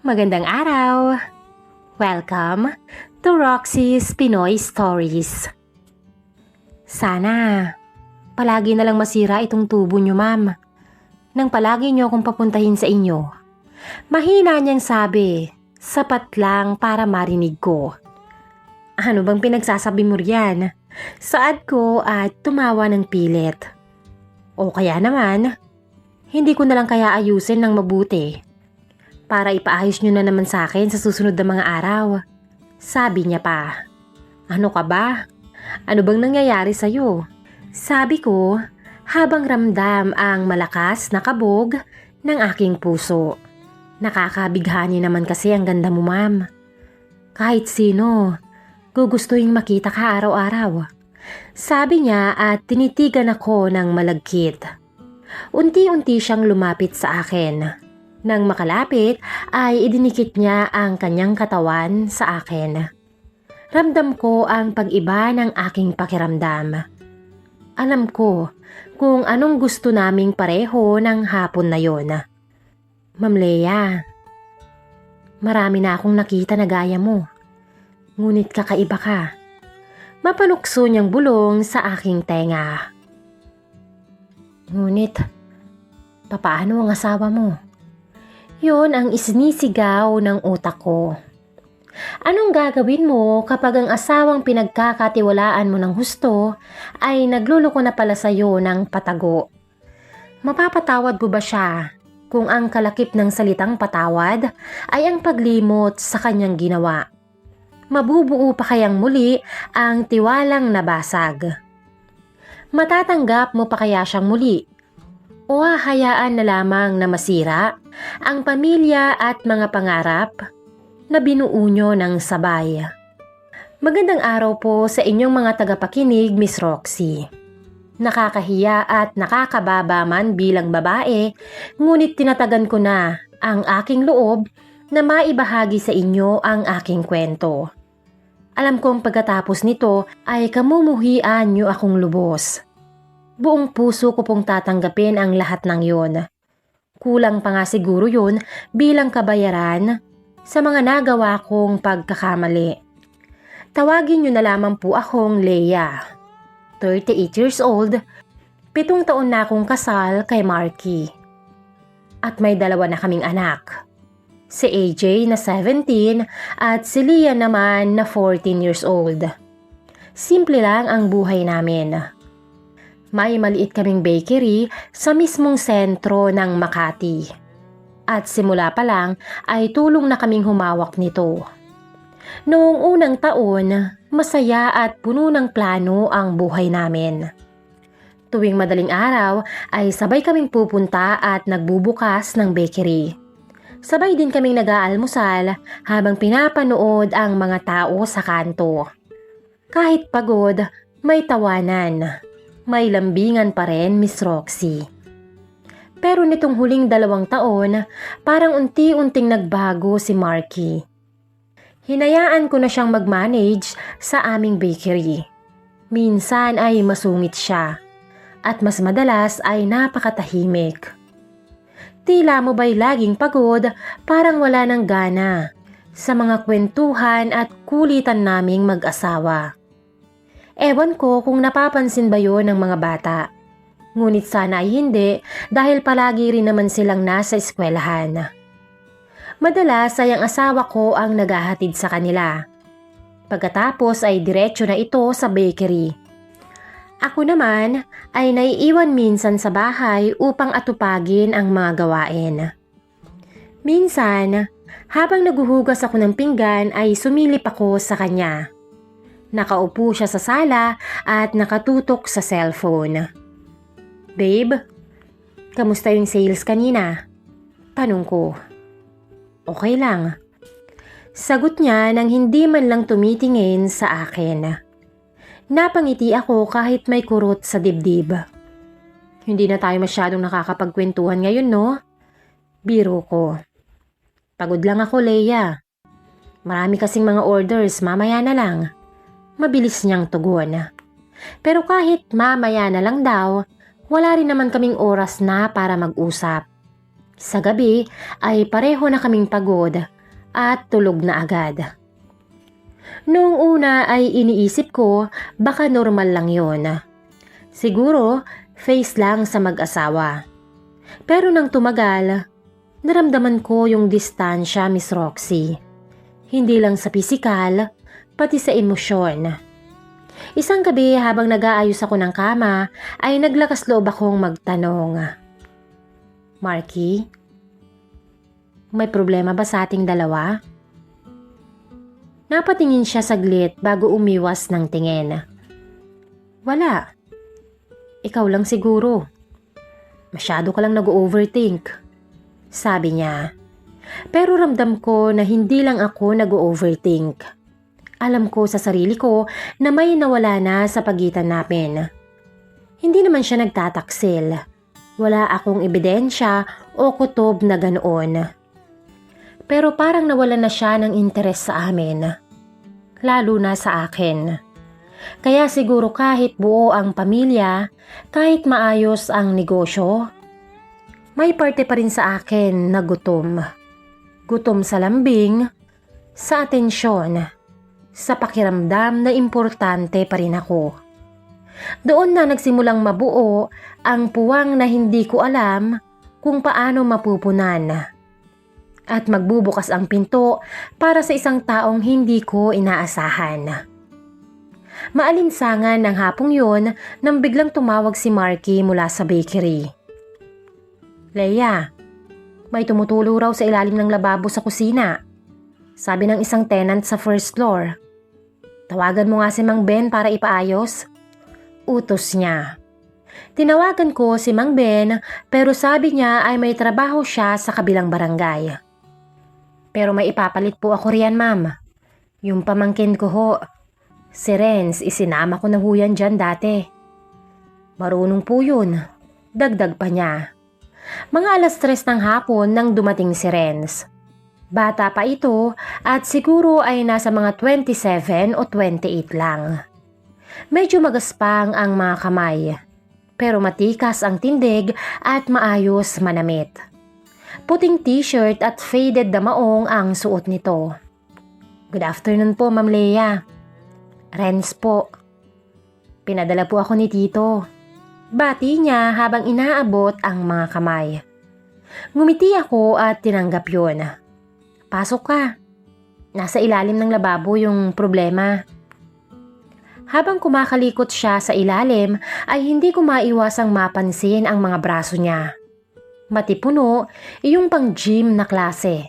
Magandang araw! Welcome to Roxy's Pinoy Stories. Sana, palagi na lang masira itong tubo niyo, ma'am. Nang palagi niyo akong papuntahin sa inyo. Mahina niyang sabi, sapat lang para marinig ko. Ano bang pinagsasabi mo riyan? Saad ko at tumawa ng pilit. O kaya naman, hindi ko na lang kaya ayusin ng mabuti para ipaayos nyo na naman sa akin sa susunod na mga araw. Sabi niya pa, Ano ka ba? Ano bang nangyayari sa'yo? Sabi ko, habang ramdam ang malakas na kabog ng aking puso. Nakakabighani naman kasi ang ganda mo, ma'am. Kahit sino, gugustuhin makita ka araw-araw. Sabi niya at tinitigan ako ng malagkit. Unti-unti siyang lumapit sa akin. Nang makalapit ay idinikit niya ang kanyang katawan sa akin. Ramdam ko ang pag-iba ng aking pakiramdam. Alam ko kung anong gusto naming pareho ng hapon na yon. Ma'am Lea, marami na akong nakita na gaya mo. Ngunit kakaiba ka. Mapalukso niyang bulong sa aking tenga. Ngunit, papaano ang asawa mo? Yun ang isinisigaw ng utak ko. Anong gagawin mo kapag ang asawang pinagkakatiwalaan mo ng husto ay nagluloko na pala sa'yo ng patago? Mapapatawad mo ba siya kung ang kalakip ng salitang patawad ay ang paglimot sa kanyang ginawa? Mabubuo pa kayang muli ang tiwalang nabasag? Matatanggap mo pa kaya siyang muli? O hahayaan na lamang na masira ang pamilya at mga pangarap na binuo nyo ng sabay? Magandang araw po sa inyong mga tagapakinig, Miss Roxy. Nakakahiya at nakakababa man bilang babae, ngunit tinatagan ko na ang aking loob na maibahagi sa inyo ang aking kwento. Alam kong pagkatapos nito ay kamumuhian niyo akong lubos. Buong puso ko pong tatanggapin ang lahat ng yon. Kulang pa nga siguro yun bilang kabayaran sa mga nagawa kong pagkakamali. Tawagin niyo na lamang po akong Leia. 38 years old, pitong taon na akong kasal kay Marky. At may dalawa na kaming anak si AJ na 17 at si Leah naman na 14 years old. Simple lang ang buhay namin. May maliit kaming bakery sa mismong sentro ng Makati. At simula pa lang ay tulong na kaming humawak nito. Noong unang taon, masaya at puno ng plano ang buhay namin. Tuwing madaling araw ay sabay kaming pupunta at nagbubukas ng bakery. Sabay din kaming nag-aalmusal habang pinapanood ang mga tao sa kanto. Kahit pagod, may tawanan. May lambingan pa rin, Miss Roxy. Pero nitong huling dalawang taon, parang unti-unting nagbago si Marky. Hinayaan ko na siyang mag-manage sa aming bakery. Minsan ay masungit siya at mas madalas ay napakatahimik. Tila mo ba'y laging pagod, parang wala ng gana sa mga kwentuhan at kulitan naming mag-asawa. Ewan ko kung napapansin ba yon ng mga bata. Ngunit sana ay hindi dahil palagi rin naman silang nasa eskwelahan. Madalas ay ang asawa ko ang naghahatid sa kanila. Pagkatapos ay diretsyo na ito sa bakery. Ako naman ay naiiwan minsan sa bahay upang atupagin ang mga gawain. Minsan, habang naguhugas ako ng pinggan ay sumilip ako sa kanya. Nakaupo siya sa sala at nakatutok sa cellphone. Babe, kamusta yung sales kanina? Tanong ko. Okay lang. Sagot niya nang hindi man lang tumitingin sa akin. Napangiti ako kahit may kurot sa dibdib. Hindi na tayo masyadong nakakapagkwentuhan ngayon, no? Biro ko. Pagod lang ako, Leia. Marami kasing mga orders, mamaya na lang. Mabilis niyang tugon. Pero kahit mamaya na lang daw, wala rin naman kaming oras na para mag-usap. Sa gabi ay pareho na kaming pagod at tulog na agad. Noong una ay iniisip ko baka normal lang yon. Siguro face lang sa mag-asawa. Pero nang tumagal, naramdaman ko yung distansya, Miss Roxy. Hindi lang sa pisikal, pati sa emosyon. Isang gabi habang nag-aayos ako ng kama ay naglakas loob akong magtanong. Marky, may problema ba sa ating dalawa? Napatingin siya saglit bago umiwas ng tingin. Wala. Ikaw lang siguro. Masyado ka lang nag-overthink. Sabi niya. Pero ramdam ko na hindi lang ako nag-overthink. Alam ko sa sarili ko na may nawala na sa pagitan namin. Hindi naman siya nagtataksil. Wala akong ebidensya o kutob na ganoon. Pero parang nawala na siya ng interes sa amin. Lalo na sa akin. Kaya siguro kahit buo ang pamilya, kahit maayos ang negosyo, may parte pa rin sa akin na gutom. Gutom sa lambing, sa atensyon, sa pakiramdam na importante pa rin ako. Doon na nagsimulang mabuo ang puwang na hindi ko alam kung paano mapupunan. At magbubukas ang pinto para sa isang taong hindi ko inaasahan. Maalinsangan ng hapong yun nang biglang tumawag si Marky mula sa bakery. Leia, may tumutulo raw sa ilalim ng lababo sa kusina. Sabi ng isang tenant sa first floor. Tawagan mo nga si Mang Ben para ipaayos. Utos niya. Tinawagan ko si Mang Ben pero sabi niya ay may trabaho siya sa kabilang barangay. Pero may ipapalit po ako riyan ma'am. Yung pamangkin ko ho. Si Renz, isinama ko na ho yan dyan dati. Marunong po yun. Dagdag pa niya. Mga alas tres ng hapon nang dumating si Renz. Bata pa ito at siguro ay nasa mga 27 o 28 lang. Medyo magaspang ang mga kamay, pero matikas ang tindig at maayos manamit. Puting t-shirt at faded na maong ang suot nito. Good afternoon po, Ma'am Leia. Renz po. Pinadala po ako ni Tito. Bati niya habang inaabot ang mga kamay. Ngumiti ako at tinanggap yun. Pasok ka. Nasa ilalim ng lababo yung problema. Habang kumakalikot siya sa ilalim ay hindi ko maiwasang mapansin ang mga braso niya. Matipuno, iyong pang gym na klase.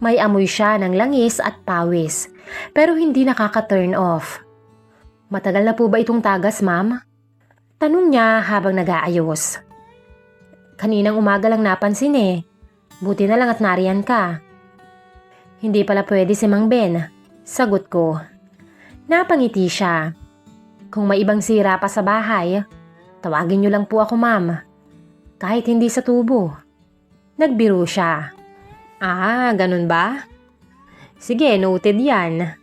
May amoy siya ng langis at pawis, pero hindi nakaka-turn off. Matagal na po ba itong tagas, ma'am? Tanong niya habang nag-aayos. Kaninang umaga lang napansin eh. Buti na lang at nariyan ka. Hindi pala pwede si Mang Ben. Sagot ko. Napangiti siya. Kung may ibang sira pa sa bahay, tawagin niyo lang po ako ma'am. Kahit hindi sa tubo. Nagbiro siya. Ah, ganun ba? Sige, noted yan.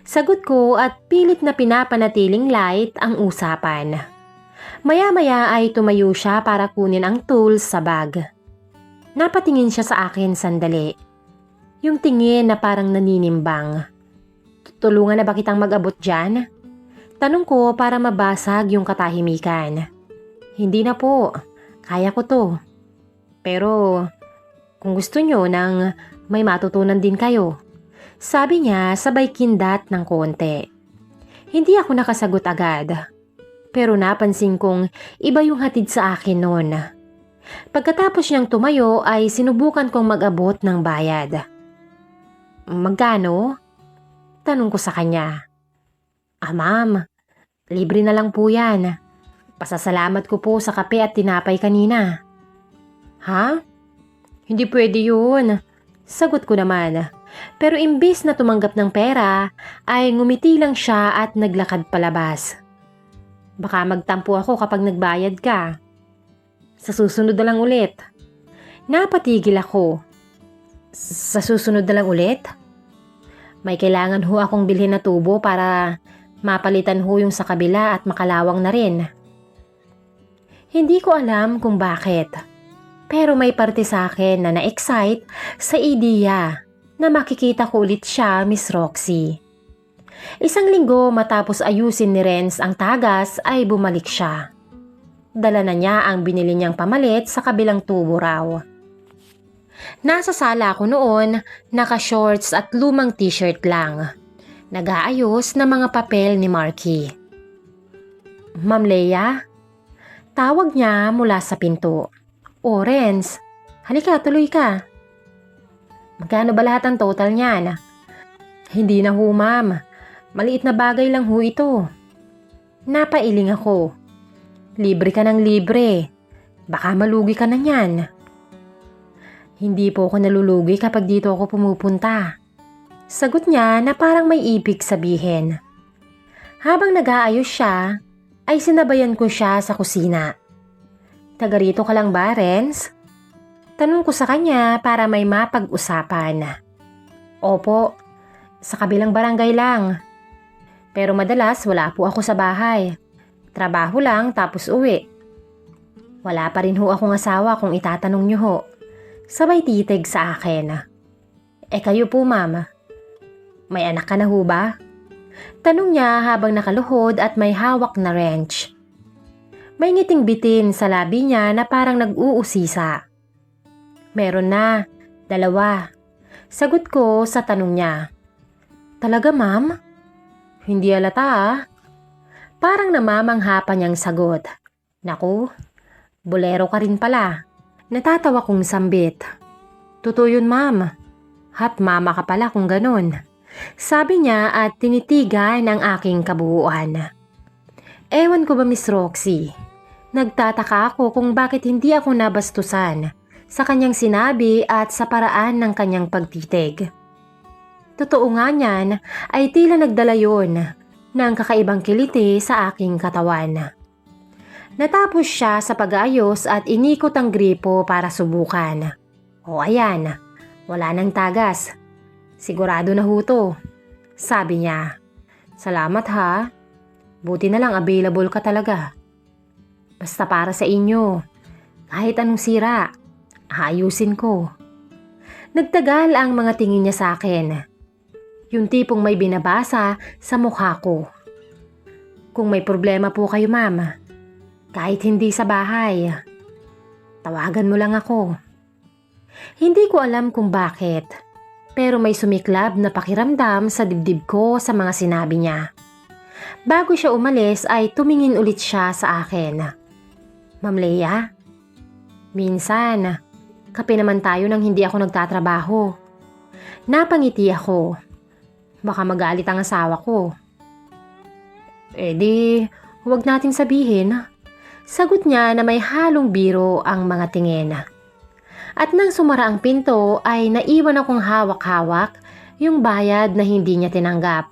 Sagot ko at pilit na pinapanatiling light ang usapan. Maya-maya ay tumayo siya para kunin ang tools sa bag. Napatingin siya sa akin sandali. Yung tingin na parang naninimbang. Tulungan na ba kitang mag-abot dyan? Tanong ko para mabasag yung katahimikan. Hindi na po. Kaya ko to. Pero kung gusto nyo nang may matutunan din kayo. Sabi niya sabay kindat ng konti. Hindi ako nakasagot agad. Pero napansin kong iba yung hatid sa akin noon. Pagkatapos niyang tumayo ay sinubukan kong mag-abot ng bayad. Magkano? Tanong ko sa kanya. Ah ma'am, libre na lang po yan. Pasasalamat ko po sa kape at tinapay kanina. Ha? Hindi pwede yun. Sagot ko naman. Pero imbis na tumanggap ng pera, ay ngumiti lang siya at naglakad palabas. Baka magtampo ako kapag nagbayad ka. Sa susunod na lang ulit. Napatigil ako. Sa susunod na lang ulit? May kailangan ho akong bilhin na tubo para mapalitan ho yung sa kabila at makalawang na rin. Hindi ko alam kung bakit. Pero may parte sa akin na na-excite sa ideya na makikita ko ulit siya, Miss Roxy. Isang linggo matapos ayusin ni Renz ang tagas ay bumalik siya. Dala na niya ang binili niyang pamalit sa kabilang tubo raw. Nasa sala ako noon, naka-shorts at lumang t-shirt lang. Nag-aayos ng mga papel ni Marky. Ma'am Leia? Tawag niya mula sa pinto. O, Renz, halika, tuloy ka. Magkano ba lahat ang total niyan? Hindi na ho, ma'am. Maliit na bagay lang ho ito. Napailing ako. Libre ka ng libre. Baka malugi ka na niyan. Hindi po ako nalulugi kapag dito ako pumupunta. Sagot niya na parang may ibig sabihin. Habang nag-aayos siya, ay sinabayan ko siya sa kusina. Taga rito ka lang ba, Renz? Tanong ko sa kanya para may mapag-usapan. Opo, sa kabilang barangay lang. Pero madalas wala po ako sa bahay. Trabaho lang tapos uwi. Wala pa rin ho akong asawa kung itatanong niyo ho. Sabay titig sa akin. Eh kayo po ma'am, may anak ka na ho ba? Tanong niya habang nakaluhod at may hawak na wrench. May ngiting bitin sa labi niya na parang nag-uusisa. Meron na, dalawa. Sagot ko sa tanong niya. Talaga ma'am? Hindi alata ah. Parang namamangha pa niyang sagot. Naku, bolero ka rin pala. Natatawa kong sambit. Totoo yun ma'am. Hat mama ka pala kung ganun. Sabi niya at tinitigan ang aking kabuuan. Ewan ko ba Miss Roxy? Nagtataka ako kung bakit hindi ako nabastusan sa kanyang sinabi at sa paraan ng kanyang pagtitig. Totoo nga niyan ay tila nagdala yon ng kakaibang kiliti sa aking katawan. Natapos siya sa pag-ayos at inikot ang gripo para subukan. O ayan, wala nang tagas. Sigurado na huto. Sabi niya, Salamat ha. Buti na lang available ka talaga. Basta para sa inyo. Kahit anong sira, aayusin ko. Nagtagal ang mga tingin niya sa akin. Yung tipong may binabasa sa mukha ko. Kung may problema po kayo ma'am, kahit hindi sa bahay, tawagan mo lang ako. Hindi ko alam kung bakit, pero may sumiklab na pakiramdam sa dibdib ko sa mga sinabi niya. Bago siya umalis ay tumingin ulit siya sa akin. Ma'am Leia, minsan, kape naman tayo nang hindi ako nagtatrabaho. Napangiti ako. Baka magalit ang asawa ko. Eh di, huwag natin sabihin. Sagot niya na may halong biro ang mga tingin. At nang sumara ang pinto ay naiwan akong hawak-hawak yung bayad na hindi niya tinanggap.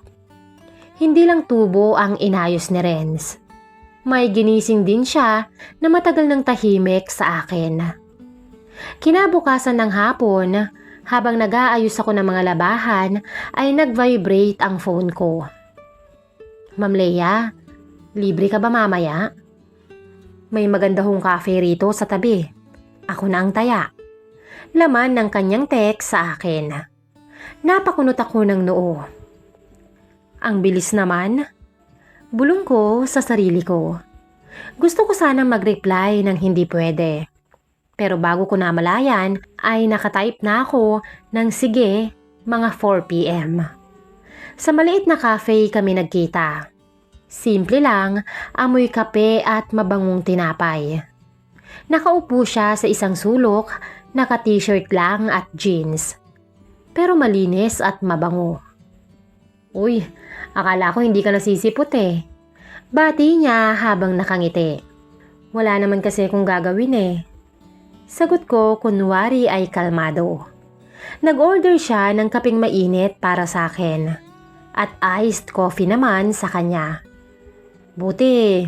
Hindi lang tubo ang inayos ni Renz. May ginising din siya na matagal ng tahimik sa akin. Kinabukasan ng hapon, habang nag-aayos ako ng mga labahan, ay nag-vibrate ang phone ko. Ma'am Leia, libre ka ba mamaya? May maganda hong cafe rito sa tabi. Ako na ang taya. Laman ng kanyang text sa akin. Napakunot ako ng noo. Ang bilis naman. Bulong ko sa sarili ko. Gusto ko sanang mag-reply ng hindi pwede. Pero bago ko namalayan ay nakatype na ako ng sige mga 4pm. Sa maliit na cafe kami nagkita. Simple lang, amoy kape at mabangong tinapay. Nakaupo siya sa isang sulok, naka-t-shirt lang at jeans. Pero malinis at mabango. Uy, akala ko hindi ka nasisipot eh. Bati niya habang nakangiti. Wala naman kasi kung gagawin eh. Sagot ko kunwari ay kalmado. Nag-order siya ng kaping mainit para sa akin. At iced coffee naman sa kanya. Buti,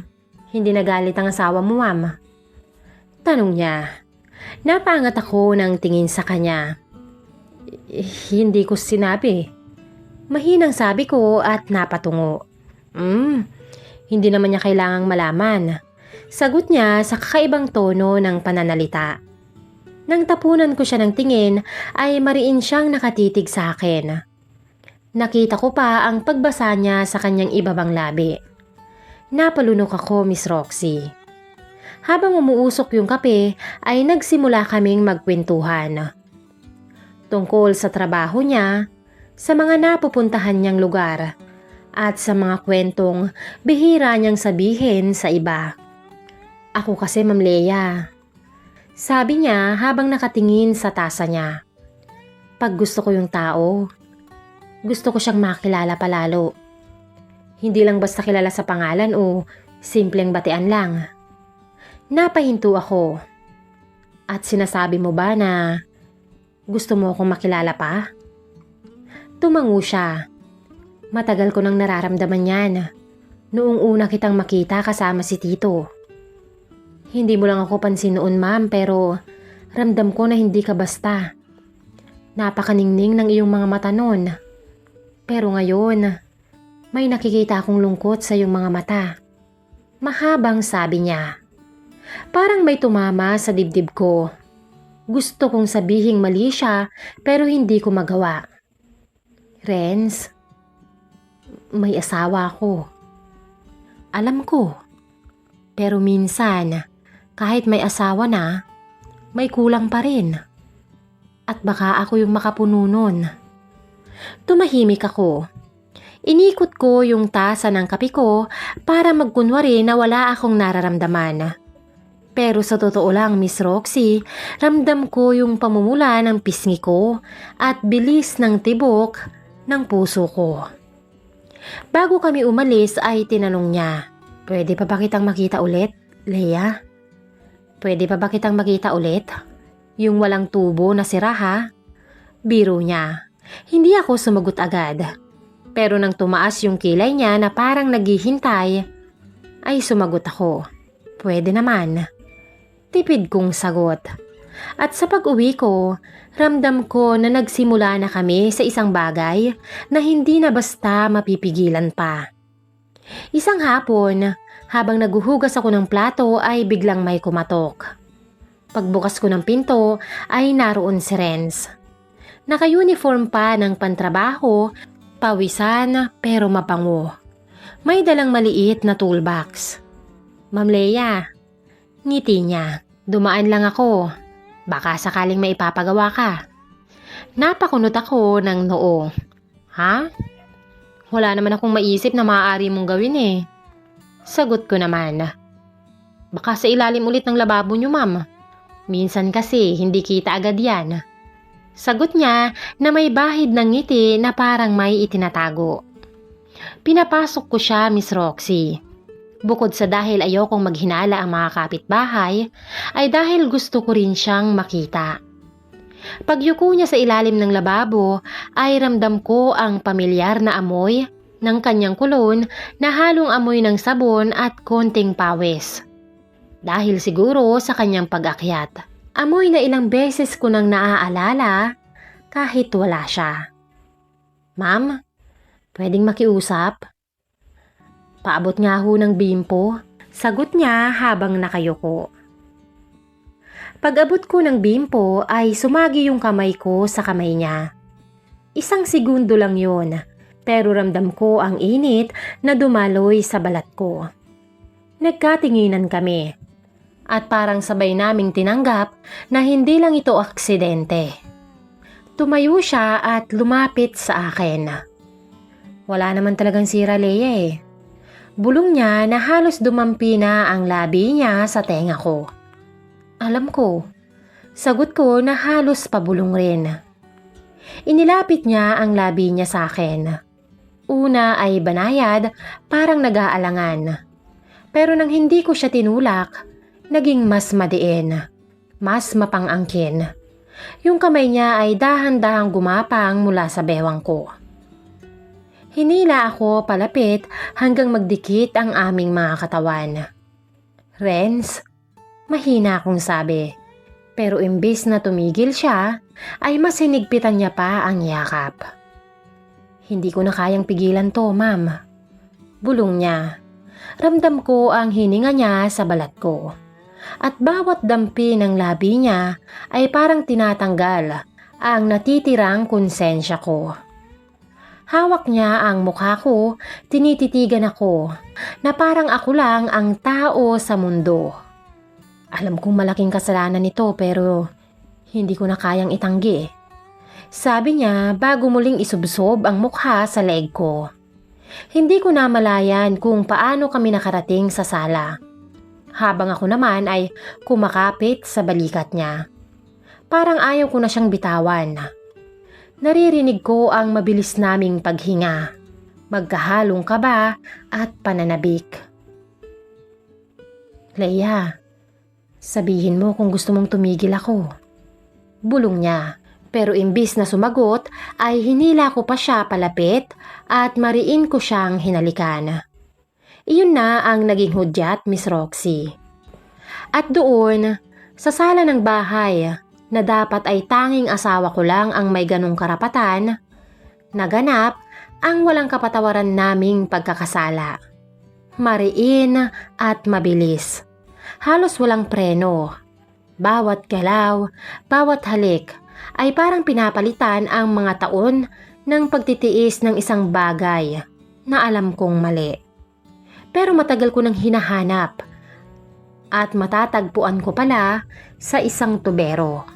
hindi nagalit ang asawa mo, ma'am. Tanong niya. Napangat ako ng tingin sa kanya. Hindi ko sinabi. Mahinang sabi ko at napatungo. Hmm, hindi naman niya kailangang malaman. Sagot niya sa kakaibang tono ng pananalita. Nang tapunan ko siya ng tingin ay mariin siyang nakatitig sa akin. Nakita ko pa ang pagbasa niya sa kanyang ibabang labi. Napalunok ako, Miss Roxy. Habang umuusok yung kape ay nagsimula kaming magkwentuhan. Tungkol sa trabaho niya, sa mga napupuntahan niyang lugar, at sa mga kwentong bihira niyang sabihin sa iba. Ako kasi, Ma'am Leia. Sabi niya habang nakatingin sa tasa niya. Pag gusto ko yung tao, gusto ko siyang makilala palalo. Hindi lang basta kilala sa pangalan o simpleng batian lang. Napahinto ako. At sinasabi mo ba na gusto mo akong makilala pa? Tumango siya. Matagal ko nang nararamdaman yan. Noong una kitang makita kasama si Tito. Hindi mo lang ako pansin noon ma'am pero ramdam ko na hindi ka basta. Napakaningning ng iyong mga mata noon. Pero ngayon, may nakikita akong lungkot sa iyong mga mata. Mahabang sabi niya. Parang may tumama sa dibdib ko. Gusto kong sabihing mali siya pero hindi ko magawa. Renz, may asawa ako. Alam ko. Pero minsan, kahit may asawa na, may kulang pa rin. At baka ako yung makapuno nun. Tumahimik ako. Inikot ko yung tasa ng kape ko para magkunwari na wala akong nararamdaman. Pero sa totoo lang, Miss Roxy, ramdam ko yung pamumula ng pisngi ko at bilis ng tibok ng puso ko. Bago kami umalis ay tinanong niya, Pwede pa ba kitang makita ulit, Leia? Pwede pa ba kitang makita ulit? Yung walang tubo na sira ha? Biro niya. Hindi ako sumagot agad. Pero nang tumaas yung kilay niya na parang naghihintay, ay sumagot ako. Pwede naman. Tipid kong sagot. At sa pag-uwi ko, ramdam ko na nagsimula na kami sa isang bagay na hindi na basta mapipigilan pa. Isang hapon, habang naguhugas ako ng plato ay biglang may kumatok. Pagbukas ko ng pinto ay naroon si Renz. Naka-uniform pa ng pantrabaho, pawisan pero mapango. May dalang maliit na toolbox. Ma'am Leia, ngiti niya. Dumaan lang ako. Baka sakaling may ipapagawa ka. Napakunot ako ng noo. Ha? Wala naman akong maisip na maaari mong gawin eh. Sagot ko naman. Baka sa ilalim ulit ng lababo niyo, ma'am. Minsan kasi hindi kita agad yan. Sagot niya na may bahid ng ngiti na parang may itinatago. Pinapasok ko siya, Miss Roxy. Bukod sa dahil ayokong maghinala ang mga kapitbahay, ay dahil gusto ko rin siyang makita. Pagyuko niya sa ilalim ng lababo ay ramdam ko ang pamilyar na amoy ng kanyang kulon na halong amoy ng sabon at konting pawis. Dahil siguro sa kanyang pag-akyat. Amoy na ilang beses ko nang naaalala kahit wala siya. Ma'am, pwedeng makiusap? Paabot nga ho ng bimpo. Sagot niya habang nakayuko. Pag-abot ko ng bimpo ay sumagi yung kamay ko sa kamay niya. Isang segundo lang yun, pero ramdam ko ang init na dumaloy sa balat ko. Nagkatinginan kami at parang sabay naming tinanggap na hindi lang ito aksidente. Tumayo siya at lumapit sa akin. Wala naman talagang sira Leia eh. Bulong niya na halos dumampi na ang labi niya sa tenga ko. Alam ko. Sagot ko na halos pabulong rin. Inilapit niya ang labi niya sa akin. Una ay banayad, parang nag-aalangan. Pero nang hindi ko siya tinulak, naging mas madiin, mas mapangangkin. Yung kamay niya ay dahan-dahang gumapang mula sa bewang ko. Hinila ako palapit hanggang magdikit ang aming mga katawan. Renz, Mahina akong sabi. Pero imbis na tumigil siya, ay mas hinigpitan niya pa ang yakap. Hindi ko na kayang pigilan to, ma'am. Bulong niya. Ramdam ko ang hininga niya sa balat ko. At bawat dampi ng labi niya ay parang tinatanggal ang natitirang konsensya ko. Hawak niya ang mukha ko, tinititigan ako, na parang ako lang ang tao sa mundo. Alam kong malaking kasalanan nito pero hindi ko na kayang itanggi. Sabi niya bago muling isubsob ang mukha sa leeg ko. Hindi ko na malayan kung paano kami nakarating sa sala. Habang ako naman ay kumakapit sa balikat niya. Parang ayaw ko na siyang bitawan. Naririnig ko ang mabilis naming paghinga. Magkahalong kaba at pananabik. Leia, sabihin mo kung gusto mong tumigil ako. Bulong niya. Pero imbis na sumagot ay hinila ko pa siya palapit at mariin ko siyang hinalikan. Iyon na ang naging hudyat, Miss Roxy. At doon, sa sala ng bahay, na dapat ay tanging asawa ko lang ang may ganong karapatan, naganap ang walang kapatawaran naming pagkakasala. Mariin at mabilis. Halos walang preno. Bawat galaw, bawat halik ay parang pinapalitan ang mga taon ng pagtitiis ng isang bagay na alam kong mali. Pero matagal ko nang hinahanap at matatagpuan ko pala sa isang tubero.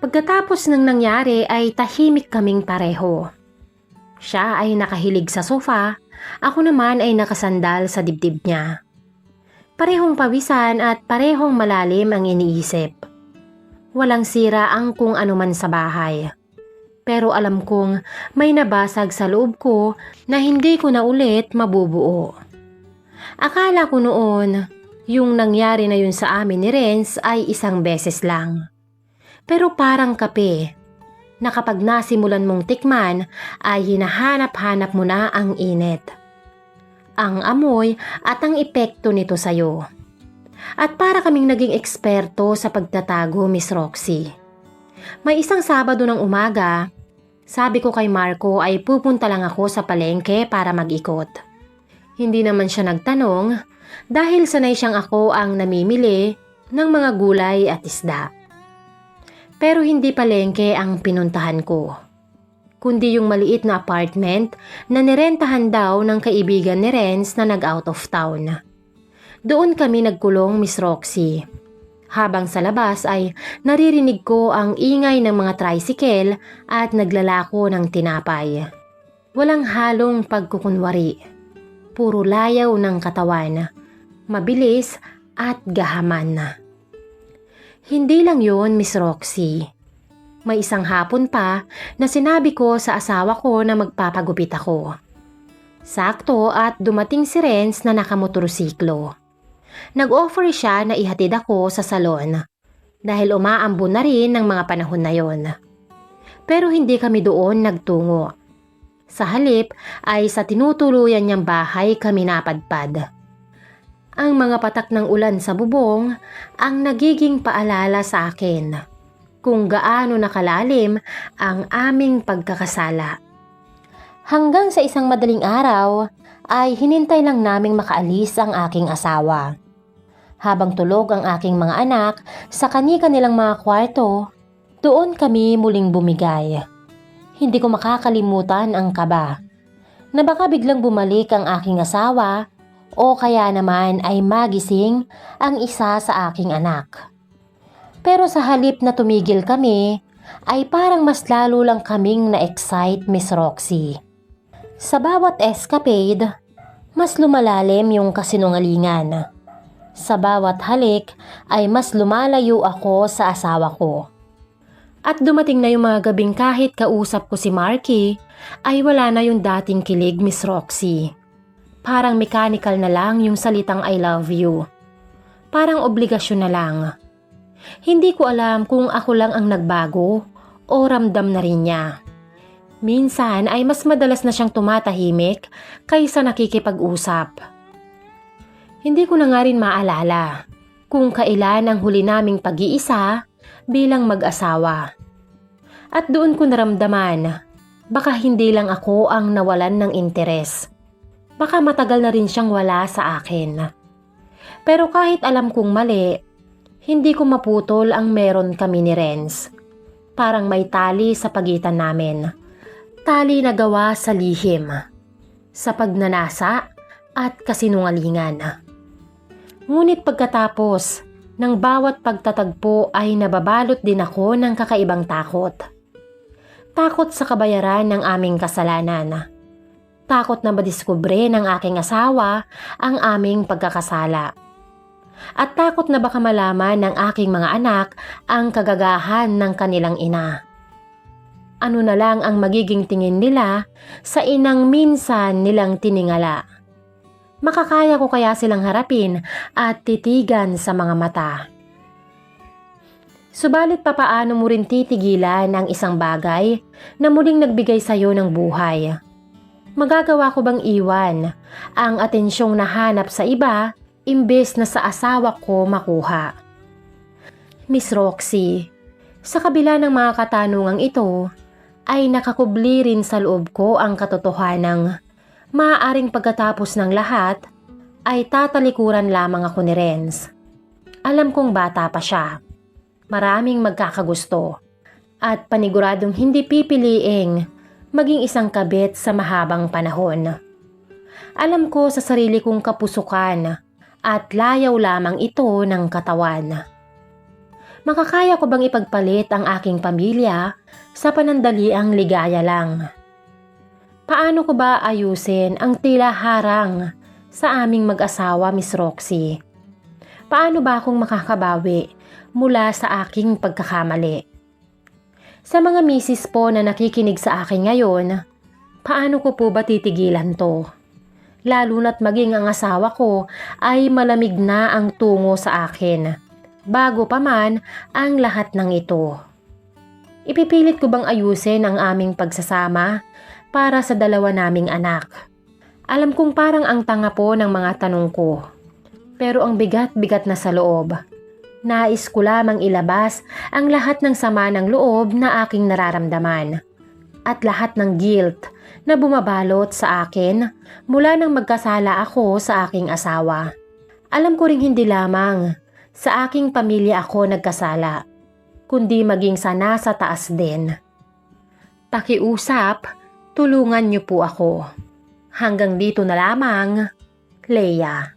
Pagkatapos ng nangyari ay tahimik kaming pareho. Siya ay nakahilig sa sofa, ako naman ay nakasandal sa dibdib niya. Parehong pawisan at parehong malalim ang iniisip. Walang sira ang kung anuman sa bahay. Pero alam kong may nabasag sa loob ko na hindi ko na ulit mabubuo. Akala ko noon, yung nangyari na yun sa amin ni Renz ay isang beses lang. Pero parang kape, na kapag nasimulan mong tikman ay hinahanap-hanap mo na ang init. Ang amoy at ang epekto nito sa'yo. At para kaming naging eksperto sa pagtatago, Miss Roxy. May isang Sabado ng umaga, sabi ko kay Marco ay pupunta lang ako sa palengke para mag-ikot. Hindi naman siya nagtanong dahil sanay siyang ako ang namimili ng mga gulay at isda. Pero hindi palengke ang pinuntahan ko kundi yung maliit na apartment na nirentahan daw ng kaibigan ni Renz na nag-out of town. Doon kami nagkulong, Miss Roxy. Habang sa labas ay naririnig ko ang ingay ng mga tricycle at naglalako ng tinapay. Walang halong pagkukunwari. Puro layaw ng katawan. Mabilis at gahaman. Hindi lang yon Miss Roxy. May isang hapon pa na sinabi ko sa asawa ko na magpapagupit ako. Sakto at dumating si Renz na nakamotorsiklo. Nag-offer siya na ihatid ako sa salon dahil umaambon na rin ng mga panahon na yon. Pero hindi kami doon nagtungo. Sa halip ay sa tinutuluyan niyang bahay kami napadpad. Ang mga patak ng ulan sa bubong ang nagiging paalala sa akin kung gaano nakalalim ang aming pagkakasala. Hanggang sa isang madaling araw ay hinintay lang naming makaalis ang aking asawa. Habang tulog ang aking mga anak sa kani-kanilang mga kwarto, doon kami muling bumigay. Hindi ko makakalimutan ang kaba na baka biglang bumalik ang aking asawa o kaya naman ay magising ang isa sa aking anak. Pero sa halip na tumigil kami, ay parang mas lalo lang kaming na-excite Miss Roxy. Sa bawat escapade, mas lumalalim yung kasinungalingan. Sa bawat halik ay mas lumalayo ako sa asawa ko. At dumating na yung mga gabing kahit kausap ko si Marky, ay wala na yung dating kilig Miss Roxy. Parang mechanical na lang yung salitang I love you. Parang obligasyon na lang. Hindi ko alam kung ako lang ang nagbago o ramdam na rin niya. Minsan ay mas madalas na siyang tumatahimik kaysa nakikipag-usap. Hindi ko na nga rin maalala kung kailan ang huli naming pag-iisa bilang mag-asawa. At doon ko naramdaman, baka hindi lang ako ang nawalan ng interes. Baka matagal na rin siyang wala sa akin. Pero kahit alam kong mali, Hindi ko maputol ang meron kami ni Renz. Parang may tali sa pagitan namin. Tali na gawa sa lihim, sa pagnanasa at kasinungalingan. Ngunit pagkatapos ng bawat pagtatagpo ay nababalot din ako ng kakaibang takot. Takot sa kabayaran ng aming kasalanan. Takot na madiskubre ng aking asawa ang aming pagkakasala. At takot na baka malaman ng aking mga anak ang kagagahan ng kanilang ina. Ano na lang ang magiging tingin nila sa inang minsan nilang tiningala. Makakaya ko kaya silang harapin at titigan sa mga mata. Subalit papaano mo rin titigilan ang isang bagay na muling nagbigay sa iyo ng buhay? Magagawa ko bang iwan ang atensyong nahanap sa iba imbes na sa asawa ko makuha? Miss Roxy, sa kabila ng mga katanungang ito, ay nakakubli rin sa loob ko ang katotohanang maaaring pagkatapos ng lahat ay tatalikuran lamang ako ni Renz. Alam kong bata pa siya. Maraming magkakagusto. At paniguradong hindi pipiliing maging isang kabit sa mahabang panahon. Alam ko sa sarili kong kapusukan at layaw lamang ito ng katawan. Makakaya ko bang ipagpalit ang aking pamilya sa panandaliang ligaya lang? Paano ko ba ayusin ang tila harang sa aming mag-asawa, Miss Roxy? Paano ba akong makakabawi mula sa aking pagkakamali? Sa mga misis po na nakikinig sa akin ngayon, paano ko po ba titigilan to? Lalo na't maging ang asawa ko ay malamig na ang tungo sa akin, bago pa man ang lahat ng ito. Ipipilit ko bang ayusin ang aming pagsasama para sa dalawa naming anak? Alam kong parang ang tanga po ng mga tanong ko. Pero ang bigat-bigat na sa loob. Nais ko lamang ilabas ang lahat ng sama ng loob na aking nararamdaman. At lahat ng guilt na bumabalot sa akin mula nang magkasala ako sa aking asawa. Alam ko ring hindi lamang sa aking pamilya ako nagkasala, kundi maging sa nasa taas din. Pakiusap, tulungan niyo po ako. Hanggang dito na lamang, Leia.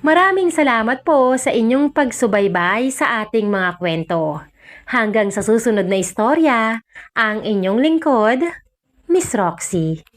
Maraming salamat po sa inyong pagsubaybay sa ating mga kwento. Hanggang sa susunod na istorya, ang inyong lingkod, Miss Roxy.